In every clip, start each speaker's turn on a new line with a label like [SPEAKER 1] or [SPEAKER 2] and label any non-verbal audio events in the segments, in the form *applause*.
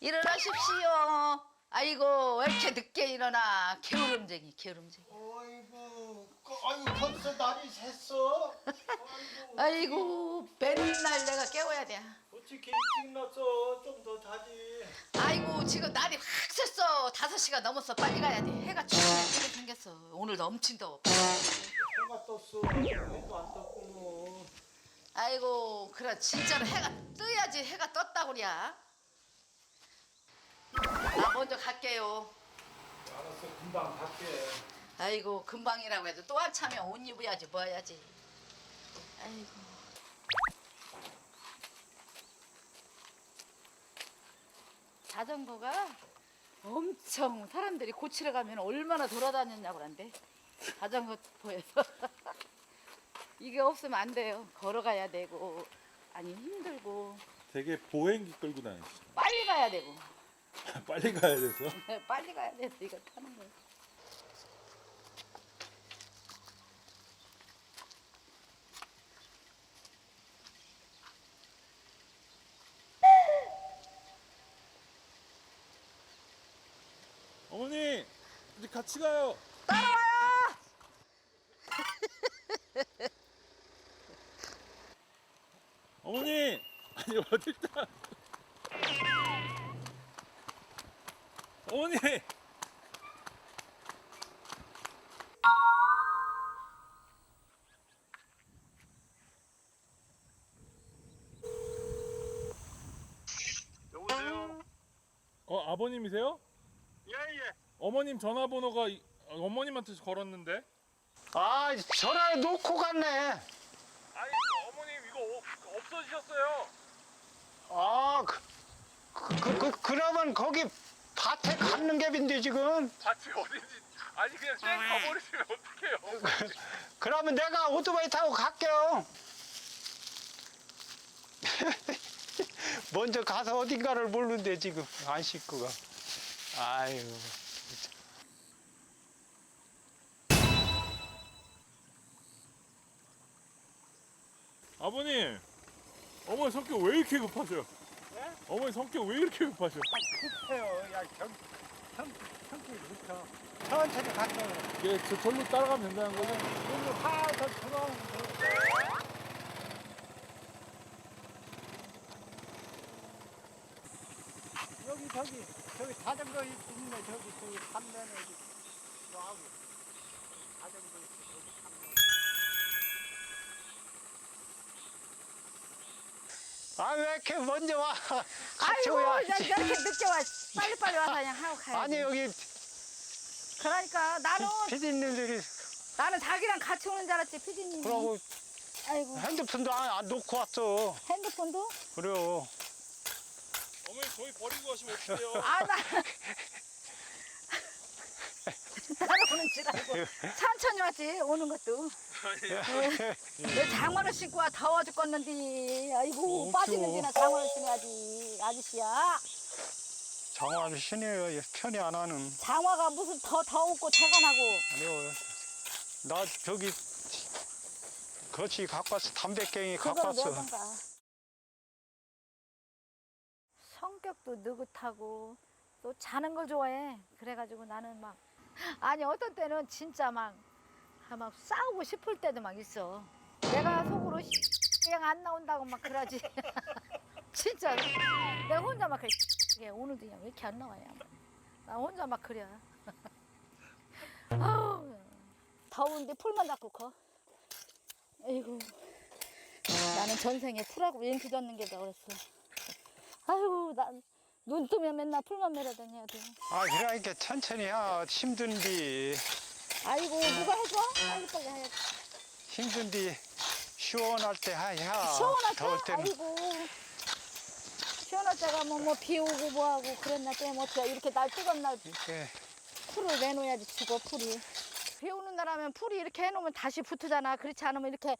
[SPEAKER 1] 일어나십시오. 아이고 왜 이렇게 늦게 일어나? 게으름쟁이 게으름쟁이.
[SPEAKER 2] 아이고, 그, 아이고 벌써 날이 샜어.
[SPEAKER 1] 아이고 맨날 내가 깨워야 돼.
[SPEAKER 2] 어떻게 일찍 났어? 좀 더 자지.
[SPEAKER 1] 아이고 지금 날이 확 샜어. 다섯 시가 넘었어. 빨리 가야 돼. 해가 쭉 생겼어. 오늘도 엄청 더워.
[SPEAKER 2] 해가 떴어. 해도 안 떴구먼.
[SPEAKER 1] 아이고 그래 진짜로 해가 떠야지 해가 떴다고 그래. 나 먼저 갈게요.
[SPEAKER 2] 알았어, 금방 갈게.
[SPEAKER 1] 아이고 금방이라고 해도 또 한참이면 옷 입어야지 뭐 해야지. 아이고. 자전거가 엄청 사람들이 고치러 가면 얼마나 돌아다녔냐고 그런데 자전거 포에서 *laughs* 이게 없으면 안 돼요 걸어가야 되고 아니 힘들고
[SPEAKER 3] 되게 보행기 끌고 다니시죠.
[SPEAKER 1] 빨리 가야 되고 *laughs*
[SPEAKER 3] 빨리 가야 돼서. *laughs*
[SPEAKER 1] 빨리 가야 돼서 이거 타는 거예요
[SPEAKER 3] 어머니 이제 같이 가요 어머니 아니 어딜 다. 어머니.
[SPEAKER 2] 여보세요?
[SPEAKER 3] 어 아버님이세요?
[SPEAKER 2] 예, 예.
[SPEAKER 3] 어머님 전화번호가 이- 어머님한테 걸었는데.
[SPEAKER 2] 아, 전화를 놓고 갔네.
[SPEAKER 3] 아니 어머님 이거 없어지셨어요.
[SPEAKER 2] 아, 그, 그, 그, 그, 그러면 거기 밭에 갔는 갭인데 지금.
[SPEAKER 3] 밭이 어딘지 아니 그냥 쌩 가버리시면 어떡해요. *laughs*
[SPEAKER 2] 그러면 내가 오토바이 타고 갈게요. *laughs* 먼저 가서 어딘가를 모르는데 지금 안 씻고 가. 아유.
[SPEAKER 3] 아버님, 어머니 성격 왜 이렇게 급하셔? 어머니 성격 왜 이렇게 급하셔?
[SPEAKER 2] 급해요. 야, 경, 성, 성격이 좋죠. 천천히 갈게요.
[SPEAKER 3] 예, 저 절로 따라가면 된다는 거죠?
[SPEAKER 2] 오늘 화서 들어오면 여기 저기 저기 자전거 있네 저기 저기 삼면에 저하고 아 왜 이렇게 먼저 와? 같이
[SPEAKER 1] 아이고 야,
[SPEAKER 2] 오야지
[SPEAKER 1] 이렇게 늦게 와. 빨리빨리 와서 그냥 하고 가야지.
[SPEAKER 2] 아니 여기
[SPEAKER 1] 그러니까 나는
[SPEAKER 2] 피디님들이
[SPEAKER 1] 나는 자기랑 같이 오는 줄 알았지 피디님
[SPEAKER 2] 그러고
[SPEAKER 1] 아이고.
[SPEAKER 2] 핸드폰도 안, 안 놓고 왔어.
[SPEAKER 1] 핸드폰도?
[SPEAKER 2] 그래요.
[SPEAKER 3] 어머니 저희 버리고 가시면 어떡해요?
[SPEAKER 1] 아 나 *laughs* 따라오는 줄 알고 천천히 왔지 오는 것도. 내 장화를 신고 와 더워 죽겠는데 아이고
[SPEAKER 2] 어,
[SPEAKER 1] 빠지는 지나 장화를 신어야지 아저씨야.
[SPEAKER 2] 장화를 신어요 편히 안 하는.
[SPEAKER 1] 장화가 무슨 더 더웠고 태가 나고.
[SPEAKER 2] 아니요. 나 저기 거치 갖고 왔어 담배깽이 갖고
[SPEAKER 1] 그걸
[SPEAKER 2] 왔어
[SPEAKER 1] 내던가? 성격도 느긋하고 또 자는 걸 좋아해. 그래가지고 나는 막 아니 어떤 때는 진짜 막, 아, 막 싸우고 싶을 때도 막 있어. 내가 속으로 그냥 안 나온다고 막 그러지. *laughs* 진짜. 내가 혼자 막 그래. 얘 오늘도 그냥 왜 이렇게 안 나와요? 나 혼자 막 그래. 아우. 더운데 풀만 잡고 커? 아이고. 나는 전생에 풀하고 윙크 젓는 게더 그랬어. 아이고, 난 눈 뜨면 맨날 풀만 매려 다녀야 돼.
[SPEAKER 2] 아 그러니까 천천히 해 힘든디
[SPEAKER 1] 아이고, 누가 해줘? 빨리빨리 해야지.
[SPEAKER 2] 힘든디 시원할 때 해야
[SPEAKER 1] 시원할 때?
[SPEAKER 2] 더울 때는
[SPEAKER 1] 아이고. 시원할 때가 뭐, 뭐, 비 오고 뭐하고 그랬나 때뭐 어떻게 이렇게 날 뜨거운 날
[SPEAKER 2] 이렇게
[SPEAKER 1] 풀을 내놓아야지 죽어, 풀이. 비 오는 날 하면 풀이 이렇게 해놓으면 다시 붙으잖아. 그렇지 않으면 이렇게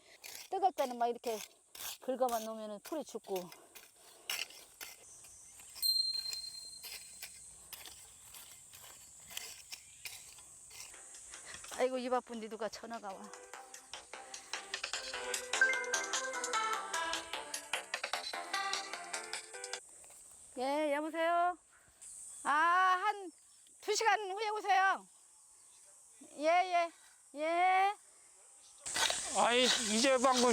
[SPEAKER 1] 뜨거울 때는 막 이렇게 긁어만 놓으면 풀이 죽고. 아이고 입 아픈데 누가 전화가 와. 예, 여보세요? 시간 후에 오세요. 예, 예. 예.
[SPEAKER 2] 아이 이제 방금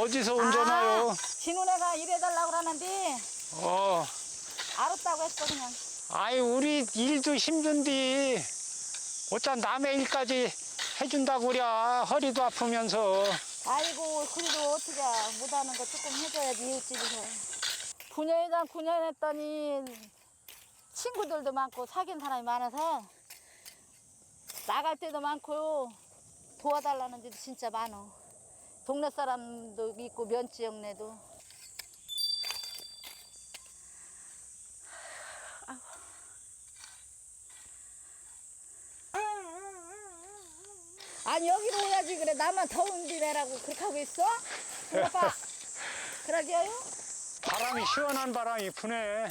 [SPEAKER 2] 어디서 운전하요?
[SPEAKER 1] 아, 진훈애가 일해달라고 그러는데
[SPEAKER 2] 어.
[SPEAKER 1] 알았다고 했어 그냥.
[SPEAKER 2] 아이 우리 일도 힘든데 어차 남의 일까지 해준다고 그래 허리도 아프면서
[SPEAKER 1] 아이고 그래도 어떻게 못하는 거 조금 해줘야지 이웃집에서. 9년이다 9년 했더니 친구들도 많고 사귄 사람이 많아서 나갈 때도 많고 도와달라는 데도 진짜 많어. 동네 사람도 있고 면지 형네도. 아니 여기로 오야지 그래. 나만 더운 데내라고 그렇게 하고 있어? 오빠 *laughs* 그러게요?
[SPEAKER 2] 바람이 시원한 바람이 부네.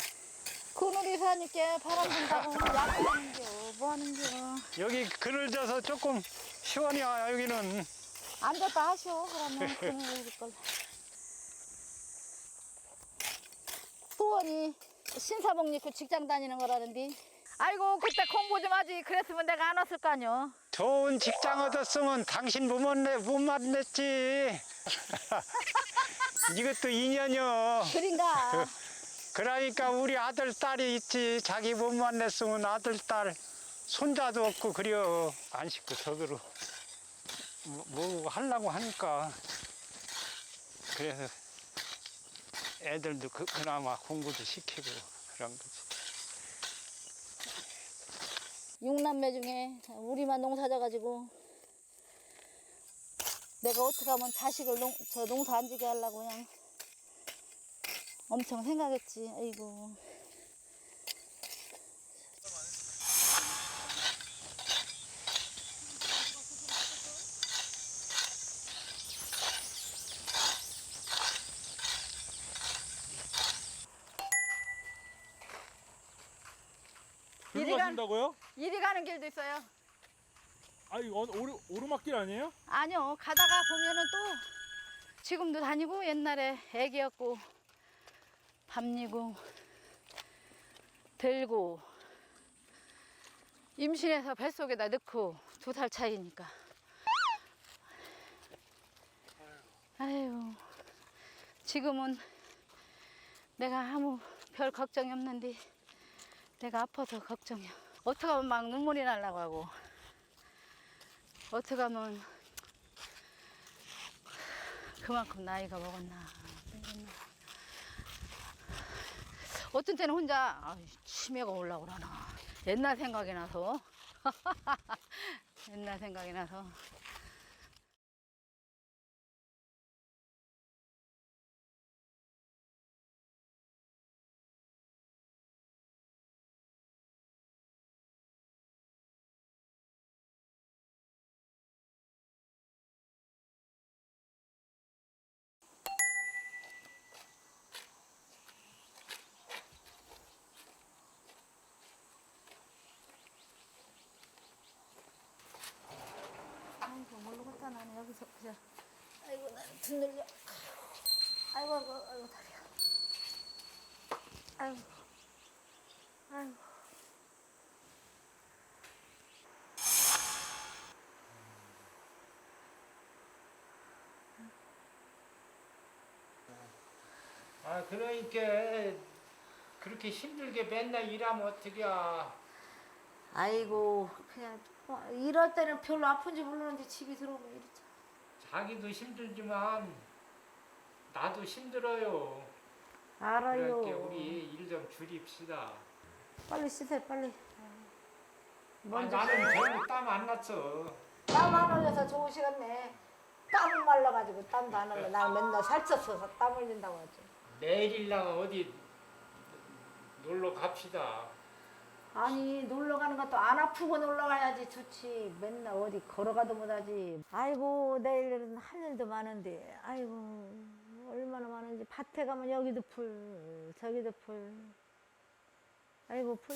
[SPEAKER 1] 그늘이 사니까 바람 분다고 약하는겨. 뭐하는겨.
[SPEAKER 2] 여기 그늘 져서 조금 시원해요 여기는.
[SPEAKER 1] 앉았다 하쇼 그러면. 그늘 걸 소원이 신사복 입고 직장 다니는 거라는데 아이고 그때 공부 좀 하지. 그랬으면 내가 안 왔을 거 아니여
[SPEAKER 2] 좋은 직장 얻었으면 당신 못 만났, 못 만났지. 이것도 인연이요.
[SPEAKER 1] 그린가? *laughs*
[SPEAKER 2] 그러니까 우리 아들 딸이 있지. 자기 못 만났으면 아들 딸 손자도 없고 그려 안 씻고 저기로. 뭐, 뭐 하려고 하니까. 그래서 애들도 그, 그나마 공부도 시키고 그런 거지
[SPEAKER 1] 육남매 중에 우리만 농사 져가지고 내가 어떻게 하면 자식을 농, 저 농사 안 지게 하려고 그냥 엄청 생각했지. 아이고.
[SPEAKER 3] 들고
[SPEAKER 1] 이리간-
[SPEAKER 3] 가신다고요?
[SPEAKER 1] 이리 가는 길도 있어요.
[SPEAKER 3] 아니 어, 오르, 오르막길 아니에요?
[SPEAKER 1] 아니요. 가다가 보면은 또 지금도 다니고 옛날에 애기였고 밤니고 들고 임신해서 뱃속에다 넣고 두 살 차이니까. 아유, 지금은 내가 아무 별 걱정이 없는데 내가 아파서 걱정이야. 어떻게 하면 막 눈물이 날라고 하고. 어떻게 하면 그만큼 나이가 먹었나. 어떤 때는 혼자 아, 치매가 올라고 그러나. 옛날 생각이 나서. *laughs* 옛날 생각이 나서 아이고 뭘로 갔다 나는 여기서 그냥 아이고 나는 등 늘려. 아이고 아이고 아이고 다리야. 아이고 아이고.
[SPEAKER 2] 아 그러니까 그렇게 힘들게 맨날 일하면 어떡이야?
[SPEAKER 1] 아이고. 그냥 뭐 이럴 때는 별로 아픈지 모르는데 집에 들어오면 이렇죠
[SPEAKER 2] 자기도 힘들지만 나도 힘들어요.
[SPEAKER 1] 알아요.
[SPEAKER 2] 그러니까 우리 일 좀 줄입시다.
[SPEAKER 1] 빨리 씻어 빨리.
[SPEAKER 2] 아,
[SPEAKER 1] 먼저
[SPEAKER 2] 나는 별로 땀안 났어.
[SPEAKER 1] 땀 안 흘려서 좋으시겠네. 땀 말라가지고 땀도 안 흘려. 나 맨날 살쪘어서 땀 흘린다고 하지.
[SPEAKER 2] 내일이랑 어디 놀러 갑시다
[SPEAKER 1] 아니 놀러 가는 것도 안 아프고 놀러 가야지 좋지. 맨날 어디 걸어가도 못하지. 아이고 내일은 할 일도 많은데. 아이고 얼마나 많은지 밭에 가면 여기도 풀 저기도 풀. 아이고 풀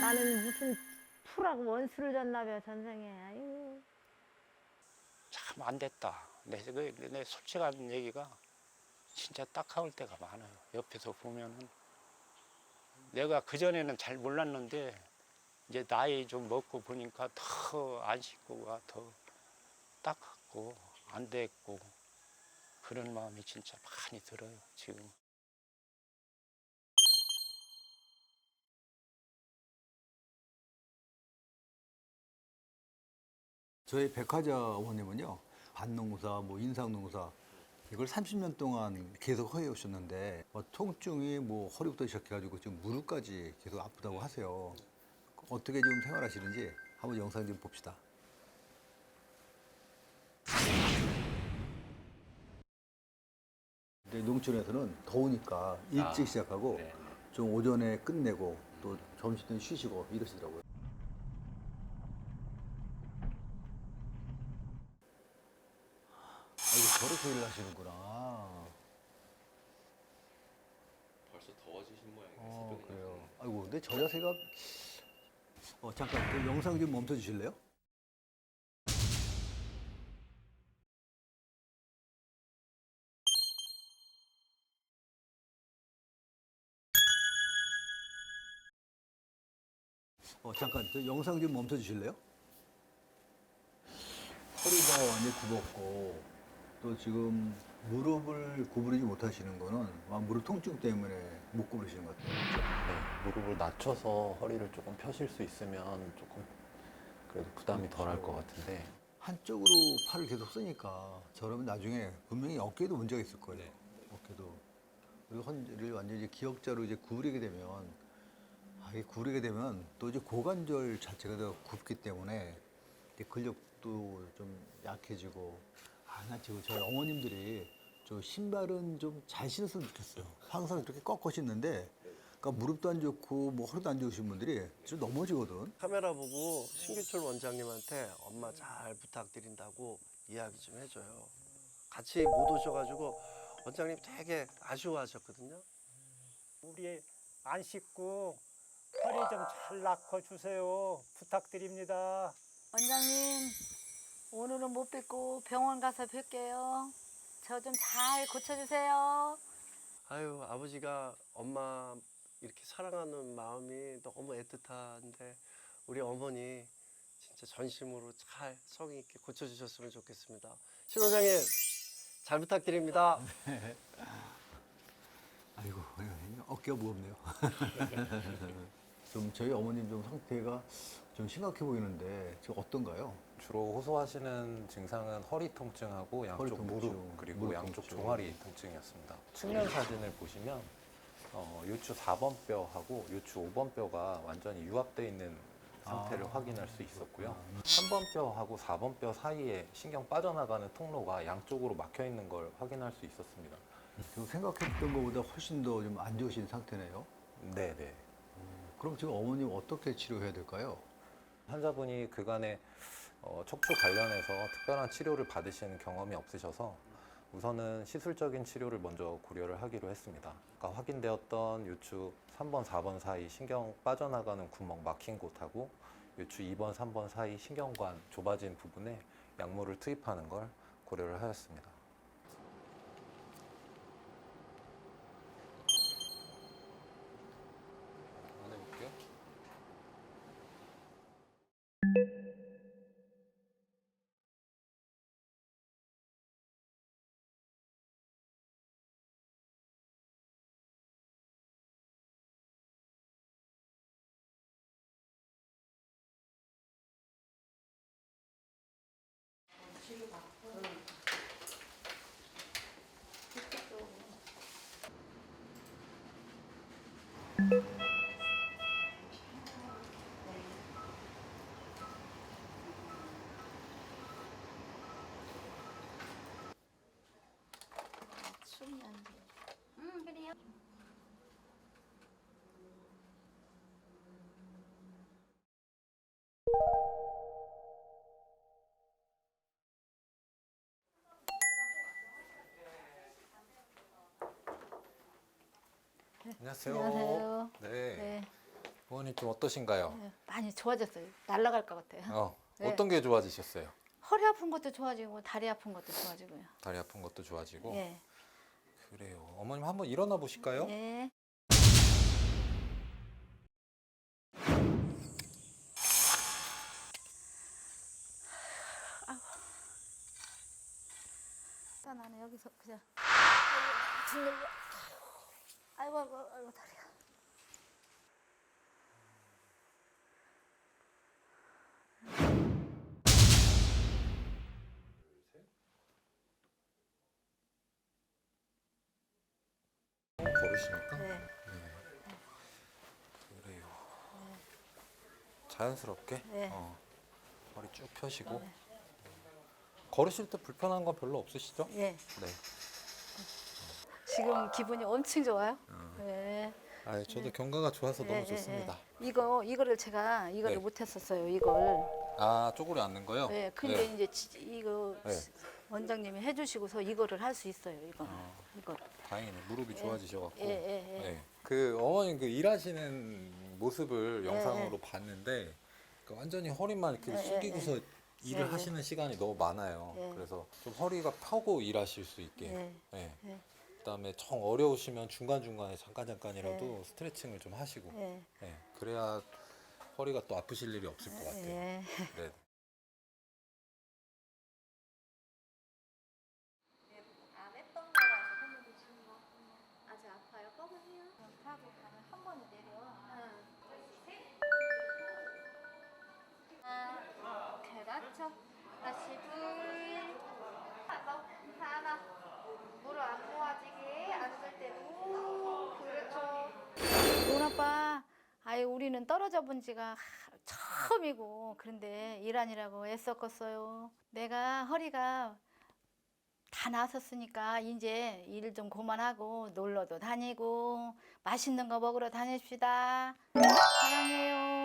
[SPEAKER 1] 나는 무슨 풀하고 원수를 졌나봐요 전생에. 아이고
[SPEAKER 2] 참 안 됐다 내, 그- 내 솔직한 얘기가 진짜 딱하올 때가 많아요 옆에서 보면은 내가 그전에는 잘 몰랐는데 이제 나이 좀 먹고 보니까 더 안식구가 더 딱하고 안 됐고 그런 마음이 진짜 많이 들어요 지금.
[SPEAKER 4] 저희 백화자 어머님은요 반농사, 뭐 인상농사 이걸 30년 동안 계속 해 오셨는데 뭐 통증이 뭐 허리부터 시작해가지고 지금 무릎까지 계속 아프다고 하세요. 어떻게 좀 생활하시는지 한번 영상 좀 봅시다. 근데 농촌에서는 더우니까 일찍
[SPEAKER 5] 아,
[SPEAKER 4] 시작하고
[SPEAKER 5] 네.
[SPEAKER 4] 좀 오전에 끝내고 또 점심 때 쉬시고 이러시더라고요. 이거 저렇게 일을 하시는구나.
[SPEAKER 5] 벌써 더워지신 모양이에요.
[SPEAKER 4] 어,
[SPEAKER 5] 새벽이니까.
[SPEAKER 4] 그래요. 아이고, 근데 저 자세가. 어, 잠깐, 그 영상 좀 멈춰 주실래요? 어, 잠깐, 저 영상 좀 멈춰 주실래요? 허리가 완전히 굽었고, 또 지금 무릎을 구부리지 못하시는 거는 아마 무릎 통증 때문에 못 구부리시는 것 같아요.
[SPEAKER 5] 네, 무릎을 낮춰서 허리를 조금 펴실 수 있으면 조금 그래도 부담이 덜할 것 같은데
[SPEAKER 4] 한쪽으로 팔을 계속 쓰니까 저러면 나중에 분명히 어깨에도 문제가 있을 거예요.
[SPEAKER 5] 네.
[SPEAKER 4] 어깨도. 그리고 헌지를 완전히 이제 기역자로 이제 구부리게 되면 아, 이게 구부리게 되면 또 이제 고관절 자체가 더 굽기 때문에 이제 근력도 좀 약해지고 아, 나 지금 저희 어머님들이 저 신발은 좀 잘 신었으면 좋겠어요. 항상 이렇게 꺾어 신는데 그러니까 무릎도 안 좋고 뭐 허리도 안 좋으신 분들이 좀 넘어지거든.
[SPEAKER 6] 카메라 보고 신규철 원장님한테 엄마 잘 부탁드린다고 이야기 좀 해줘요. 같이 못 오셔가지고 원장님 되게 아쉬워하셨거든요.
[SPEAKER 2] 우리 안 씻고 허리 좀잘 낳고 주세요 부탁드립니다.
[SPEAKER 1] 원장님 오늘은 못 뵙고 병원 가서 뵐게요. 저 좀 잘 고쳐주세요.
[SPEAKER 6] 아유 아버지가 엄마 이렇게 사랑하는 마음이 너무 애틋한데 우리 어머니 진짜 전심으로 잘 성의 있게 고쳐주셨으면 좋겠습니다. 신 원장님 잘 부탁드립니다. *laughs*
[SPEAKER 4] 아이고, 아이고, 어깨가 무겁네요. *laughs* 좀 저희 어머님 좀 상태가 좀 심각해 보이는데 지금 어떤가요?
[SPEAKER 5] 주로 호소하시는 증상은 허리 통증하고 양쪽
[SPEAKER 4] 허리 통증,
[SPEAKER 5] 무릎 그리고
[SPEAKER 4] 무릎
[SPEAKER 5] 양쪽
[SPEAKER 4] 통증.
[SPEAKER 5] 종아리 통증이었습니다. 측면 사진을 보시면 어, 요추 4번 뼈하고 요추 5번 뼈가 완전히 유압되어 있는 상태를
[SPEAKER 4] 아.
[SPEAKER 5] 확인할 수 있었고요. 3번 뼈하고 4번 뼈 사이에 신경 빠져나가는 통로가 양쪽으로 막혀 있는 걸 확인할 수 있었습니다.
[SPEAKER 4] 지금 생각했던 것보다 훨씬 더 좀 안 좋으신 상태네요.
[SPEAKER 5] 네, 네.
[SPEAKER 4] 그럼 지금 어머님 어떻게 치료해야 될까요?
[SPEAKER 5] 환자분이 그간에 어, 척추 관련해서 특별한 치료를 받으신 경험이 없으셔서 우선은 시술적인 치료를 먼저 고려를 하기로 했습니다. 아까 확인되었던 요추 3번, 4번 사이 신경 빠져나가는 구멍 막힌 곳하고 요추 2번, 3번 사이 신경관 좁아진 부분에 약물을 투입하는 걸 고려를 하였습니다. 안녕하세요.
[SPEAKER 1] 안녕하세요.
[SPEAKER 5] 네.
[SPEAKER 1] 네,
[SPEAKER 5] 부모님 좀 어떠신가요?
[SPEAKER 1] 네, 많이 좋아졌어요. 날아갈 것 같아요.
[SPEAKER 5] 어,
[SPEAKER 1] 네.
[SPEAKER 5] 어떤 게 좋아지셨어요?
[SPEAKER 1] 허리 아픈 것도 좋아지고 다리 아픈 것도 좋아지고요.
[SPEAKER 5] 다리 아픈 것도 좋아지고.
[SPEAKER 1] 예.
[SPEAKER 5] 그래요. 어머님 한번 일어나 보실까요?
[SPEAKER 1] 네. 나는 여기서 그냥 아이고 아이고 아이고 다리.
[SPEAKER 5] 자연스럽게
[SPEAKER 1] 네.
[SPEAKER 5] 어, 허리 쭉 펴시고 걸으실 때 불편한 건 별로 없으시죠?
[SPEAKER 1] 예.
[SPEAKER 5] 네.
[SPEAKER 1] 지금 기분이 엄청 좋아요. 네.
[SPEAKER 5] 아, 저도 경과가 좋아서
[SPEAKER 1] 예,
[SPEAKER 5] 너무
[SPEAKER 1] 예,
[SPEAKER 5] 좋습니다.
[SPEAKER 1] 예. 이거 이거를 제가 이거를
[SPEAKER 5] 네.
[SPEAKER 1] 못 했었어요. 이걸.
[SPEAKER 5] 아, 쪼그려 앉는 거요?
[SPEAKER 1] 네. 근데 이제 지- 이거
[SPEAKER 5] 네.
[SPEAKER 1] 원장님이 해주시고서 이거를 할 수 있어요. 이거.
[SPEAKER 5] 어.
[SPEAKER 1] 이거.
[SPEAKER 5] 다행이네. 무릎이 좋아지셔 갖고.
[SPEAKER 1] 예, 예, 예.
[SPEAKER 5] 네. 그 어머님 그 일하시는 모습을
[SPEAKER 1] 예,
[SPEAKER 5] 영상으로 봤는데 그 완전히 허리만 이렇게
[SPEAKER 1] 예, 예,
[SPEAKER 5] 숙이고서 일을
[SPEAKER 1] 예, 예.
[SPEAKER 5] 하시는 시간이 너무 많아요.
[SPEAKER 1] 예.
[SPEAKER 5] 그래서 좀 허리가 펴고 일하실 수 있게.
[SPEAKER 1] 예.
[SPEAKER 5] 예.
[SPEAKER 1] 예.
[SPEAKER 5] 그다음에 정 어려우시면 중간 중간에 잠깐 잠깐이라도
[SPEAKER 1] 예.
[SPEAKER 5] 스트레칭을 좀 하시고.
[SPEAKER 1] 예.
[SPEAKER 5] 예. 그래야 허리가 또 아프실 일이 없을 것 같아요.
[SPEAKER 1] 예.
[SPEAKER 5] 네.
[SPEAKER 1] 떨어져 본 지가 하- 처음이고 그런데 일하느라고 애썼겠어요. 내가 허리가 다 나섰으니까 이제 일 좀 그만하고 놀러도 다니고 맛있는 거 먹으러 다닙시다. 사랑해.